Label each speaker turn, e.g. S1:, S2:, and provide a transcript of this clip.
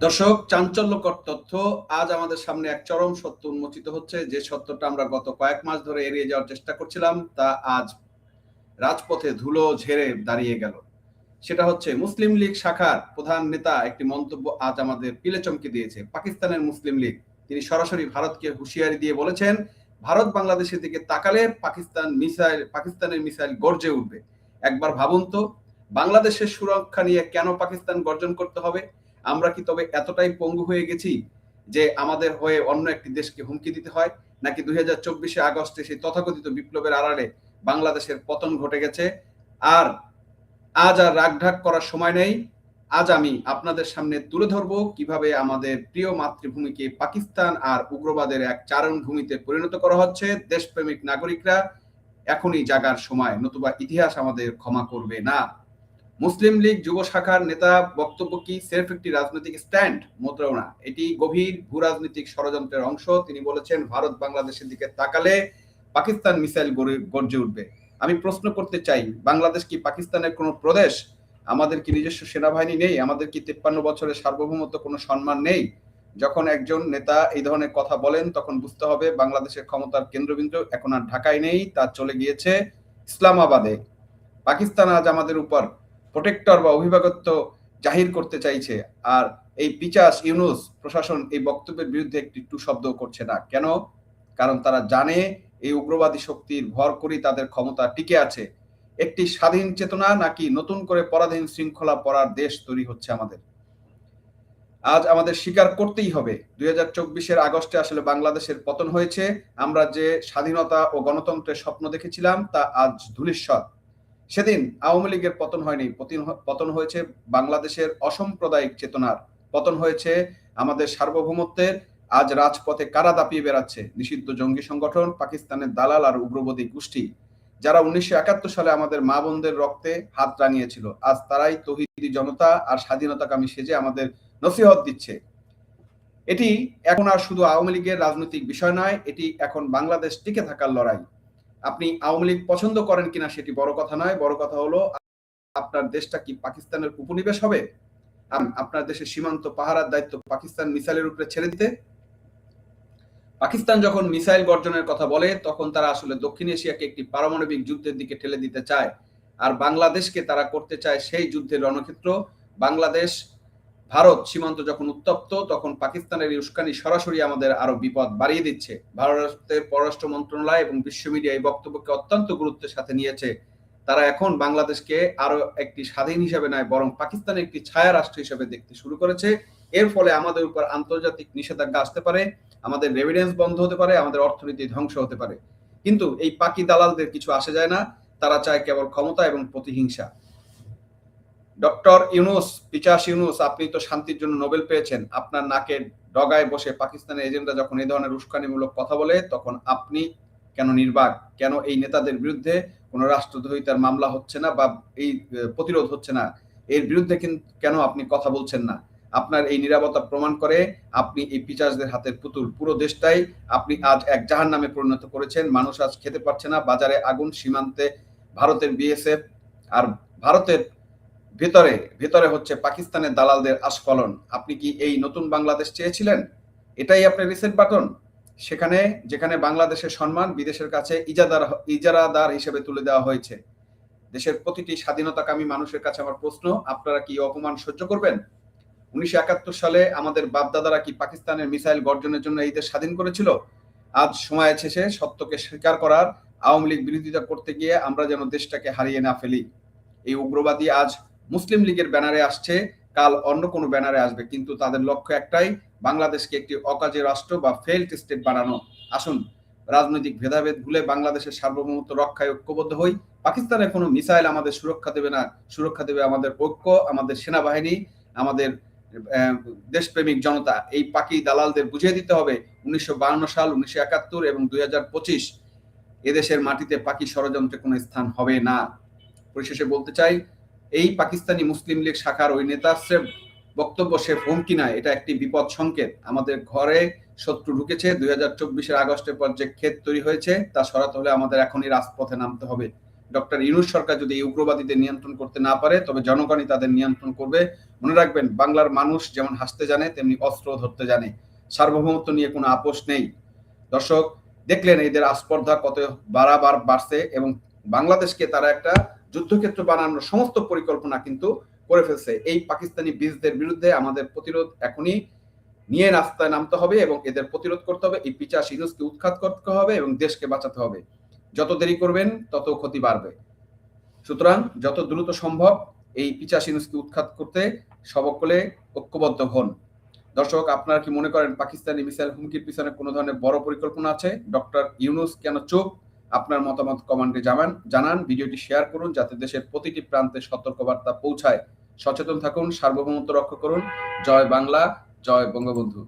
S1: দর্শক, চাঞ্চল্যকর তথ্য। আজ আমাদের সামনে এক চরম সত্য উন্মোচিত হচ্ছে। যে সত্যটা আমরা গত কয়েক মাস ধরে এড়িয়ে যাওয়ার চেষ্টা করছিলাম, তা আজ রাজপথে ধুলো ঝেড়ে দাঁড়িয়ে গেল। সেটা হচ্ছে মুসলিম লীগ শাখার প্রধান নেতা একটি মন্তব্য আজ আমাদের পিলে চমকে দিয়েছে। পাকিস্তানের মুসলিম লীগ, তিনি সরাসরি ভারতকে হুঁশিয়ারি দিয়ে বলেছেন, ভারত বাংলাদেশের দিকে তাকালে পাকিস্তান মিসাইল, পাকিস্তানের মিসাইল গর্জে উঠবে। একবার ভাবুন তো, বাংলাদেশের সুরক্ষা নিয়ে কেন পাকিস্তান গর্জন করতে হবে? আমরা কি তবে এতটাই পঙ্গু হয়ে গেছি যে আমাদের হয়ে অন্য একটি দেশকে হুমকি দিতে হয়? নাকি দুই হাজার চব্বিশে আগস্টে সেই তথাকথিত বিপ্লবের আড়ালে বাংলাদেশের পতন ঘটে গেছে? আর আজ আর রাগঢাক করার সময় নেই। আজ আমি আপনাদের সামনে তুলে ধরব কীভাবে আমাদের প্রিয় মাতৃভূমিকে পাকিস্তান আর উগ্রবাদের এক চারণ ভূমিতে পরিণত করা হচ্ছে দেশপ্রেমিক নাগরিকরা। এখনই জাগার সময়, নতুবা ইতিহাস আমাদের ক্ষমা করবে না। মুসলিম লীগ যুব শাখার নেতা বক্তব্য কি? সেলফ একটি রাজনৈতিক স্ট্যান্ড? না এটি গভীর ভূ রাজনৈতিক ষড়যন্ত্রের অংশ। তিনি বলেছেন, ভারত বাংলাদেশের দিকে তাকালে পাকিস্তান মিসাইল গর্জে উঠবে। আমি প্রশ্ন করতে চাই, বাংলাদেশ কি পাকিস্তানের কোনো প্রদেশ? আমাদের কি নিজস্ব সেনাবাহিনী নেই? আমাদের কি তিপ্পান্ন বছরের সার্বভৌমত্ব কোনো সম্মান নেই? যখন একজন নেতা এই ধরনের কথা বলেন, তখন বুঝতে হবে বাংলাদেশের ক্ষমতার কেন্দ্রবিন্দু এখন আর ঢাকায় নেই, তা চলে গিয়েছে ইসলামাবাদে। পাকিস্তান আজ আমাদের উপর প্রোটেক্টর বা অভিভাবকত্ব জাহির করতে চাইছে। আর এই পিচাস ইউনুস প্রশাসন এই বক্তব্যের বিরুদ্ধে একটি টু শব্দ করছে না। কেন? কারণ তারা জানে এই উগ্রবাদী শক্তির ভর করেই তাদের ক্ষমতা টিকে আছে। একটি স্বাধীন চেতনা নাকি নতুন করে পরাধীন শৃঙ্খলা পড়ার দেশ তৈরি হচ্ছে আমাদের। আজ আমাদের স্বীকার করতেই হবে। দুই হাজার চব্বিশের আগস্টে আসলে বাংলাদেশের পতন হয়েছে। আমরা যে স্বাধীনতা ও গণতন্ত্রের স্বপ্ন দেখেছিলাম, তা আজ ধুলিস্বর সেদিন আওয়ামী লীগের পতন হয়নি। পতন হয়েছে বাংলাদেশের অসাম্প্রদায়িক চেতনার। পতন হয়েছে আমাদের সার্বভৌমত্বের। আজ রাজপথে কারা দাপিয়ে বেড়াচ্ছে? নিষিদ্ধ জঙ্গি সংগঠন, পাকিস্তানের দালাল আর উগ্রবাদী গোষ্ঠী। যারা উনিশশো একাত্তর সালে আমাদের মা বোনদের রক্তে হাত রাঙিয়েছিল, আজ তারাই তহিদি জনতা আর স্বাধীনতাকামী সেজে আমাদের নসিহত দিচ্ছে। এটি এখন আর শুধু আওয়ামী লীগের রাজনৈতিক বিষয় নয়, এটি এখন বাংলাদেশ টিকে থাকার লড়াই। আপনি আওয়ামী লীগ পছন্দ করেন কিনা সেটি বড় কথা নয়। বড় কথা হলো, আপনার দেশটা কি পাকিস্তানের উপনিবেশ হবে? আপনার দেশের সীমান্ত পাহারার দায়িত্ব পাকিস্তান মিসাইলের উপরে ছেড়ে দিতে। পাকিস্তান যখন মিসাইল বর্জনের কথা বলে, তখন তারা আসলে দক্ষিণ এশিয়াকে একটি পারমাণবিক যুদ্ধের দিকে ঠেলে দিতে চায়। আর বাংলাদেশকে তারা করতে চায় সেই যুদ্ধের রণক্ষেত্র। বাংলাদেশ ভারত সীমান্ত যখন উত্তপ্ত, তখন পাকিস্তানের উস্কানি সরাসরি আমাদের আরও বিপদ বাড়িয়ে দিচ্ছে। ভারতের পররাষ্ট্র মন্ত্রণালয় এবং বিশ্ব মিডিয়া এই বক্তব্যকে অত্যন্ত গুরুত্বের সাথে নিয়েছে। তারা এখন বাংলাদেশকে আরও একটি স্বাধীন হিসাবে নয়, বরং পাকিস্তানের একটি ছায়া রাষ্ট্র হিসেবে দেখতে শুরু করেছে। এর ফলে আমাদের উপর আন্তর্জাতিক নিষেধাজ্ঞা আসতে পারে, আমাদের রেভিডেন্স বন্ধ হতে পারে, আমাদের অর্থনীতি ধ্বংস হতে পারে। কিন্তু এই পাকি দালালদের কিছু আসে যায় না, তারা চায় কেবল ক্ষমতা এবং প্রতিহিংসা। ডক্টর ইউনুস, পিচাস ইউনুস, আপনি তো শান্তির জন্য নোবেল পেয়েছেন। আপনার নাকের ডগায় বসে পাকিস্তানের এজেন্টরা যখন এই ধরনের উস্কানিমূলক কথা বলে, তখন আপনি কেন নির্বাক? কেন এই নেতাদের বিরুদ্ধে কোনো রাষ্ট্রদ্রোহিতার মামলা হচ্ছে না বা এই প্রতিরোধ হচ্ছে না? এর বিরুদ্ধে কেন আপনি কথা বলছেন না? আপনার এই নিরাপত্তা প্রমাণ করে আপনি এই পিচাসদের হাতের পুতুল। পুরো দেশটাই আপনি আজ এক জাহান নামে পরিণত করেছেন। মানুষ আজ খেতে পারছে না। বাজারে আগুন সীমান্তে ভারতের বিএসএফ আর ভারতের ভেতরে ভেতরে হচ্ছে পাকিস্তানের দালালদের আস্ফলন। আপনি কি এই নতুন বাংলাদেশ চেয়েছিলেন? এটাই আপনার রিসেন্ট বাটন সেখানে, যেখানে বাংলাদেশের সম্মান বিদেশের কাছে ইজাদার ইজারাদার হিসেবে তুলে দেওয়া হয়েছে। দেশের প্রতিটি স্বাধীনতাকামী মানুষের কাছে আমার প্রশ্ন, আপনারা কি অপমান সহ্য করবেন? উনিশশো একাত্তর সালে আমাদের বাপদাদারা কি পাকিস্তানের মিসাইল বর্জনের জন্য এই দেশ স্বাধীন করেছিল? আজ সময় এসেছে সত্যকে স্বীকার করার আওয়ামী লীগ বিরোধিতা করতে গিয়ে আমরা যেন দেশটাকে হারিয়ে না ফেলি। এই উগ্রবাদী আজ মুসলিম লীগের ব্যানারে আসছে, কাল অন্য কোনো ব্যানারে আসবে। কিন্তু তাদের লক্ষ্য একটাই, বাংলাদেশকে একটি অকাজে রাষ্ট্র বা ফেল্ড স্টেট বানানো। আসুন, রাজনৈতিক ভেদাভেদ ভুলে বাংলাদেশের সার্বভৌমত্ব রক্ষায় ঐক্যবদ্ধ হই। পাকিস্তানের কোনো মিসাইল আমাদের সুরক্ষা দেবে না। সুরক্ষা দেবে আমাদের ঐক্য, আমাদের সেনাবাহিনী, আমাদের দেশপ্রেমিক জনতা। এই পাকি দালালদের বুঝিয়ে দিতে হবে, উনিশশো সাল, উনিশশো একাত্তর এবং দুই হাজার পঁচিশ এদেশের মাটিতে পাকি ষড়যন্ত্রে কোনো স্থান হবে না। পরিশেষে বলতে চাই এই পাকিস্তানি মুসলিম লীগ শাখার ওই নেতাশ্রের বক্তব্য সে হুমকি নয় এটা একটি বিপদ সংকেত। আমাদের ঘরে শত্রু ঢুকেছে, দুই হাজার চব্বিশের আগস্টের পর যে ক্ষেত তৈরি হয়েছে, তা সরাতে হলে আমাদের এখনই রাজপথে নামতে হবে। ডক্টর ইনুস সরকার যদি এই উগ্রবাদীদের নিয়ন্ত্রণ করতে না পারে, তবে জনগণই তাদের নিয়ন্ত্রণ করবে। মনে রাখবেন, বাংলার মানুষ যেমন হাসতে জানে, তেমনি অস্ত্র ধরতে জানে। সার্বভৌমত্ব নিয়ে কোনো আপোষ নেই। দর্শক, দেখলেন এদের আস্পর্ধা কত বাড়াবার বাড়ছে এবং বাংলাদেশকে তারা একটা যুদ্ধক্ষেত্র বানানোর সমস্ত পরিকল্পনা কিন্তু করে ফেলছে। এই পাকিস্তানি বীজদের বিরুদ্ধে আমাদের প্রতিরোধ এখনই নিয়ে রাস্তায় নামতে হবে এবং এদের প্রতিরোধ করতে হবে, এই পিচাস ইউনুসকে উৎখাত করতে হবে এবং দেশকে বাঁচাতে হবে। যত দেরি করবেন, তত ক্ষতি বাড়বে। সুতরাং যত দ্রুত সম্ভব এই পিচাস ইউনুসকে উৎখাত করতে সবকলে ঐক্যবদ্ধ হন। দর্শক, আপনারা কি মনে করেন পাকিস্তানি মিসাইল হুমকির পিছনে কোনো ধরনের বড় পরিকল্পনা আছে? ডক্টর ইউনুস কেন চোখ আপনার মতামত কমান্ডে জানান জানান, ভিডিওটি শেয়ার করুন যাতে দেশের প্রতিটি প্রান্তে সতর্কবার্তা পৌঁছায়। সচেতন থাকুন, সার্বভৌমত্ব রক্ষা করুন। জয় বাংলা, জয় বঙ্গবন্ধু।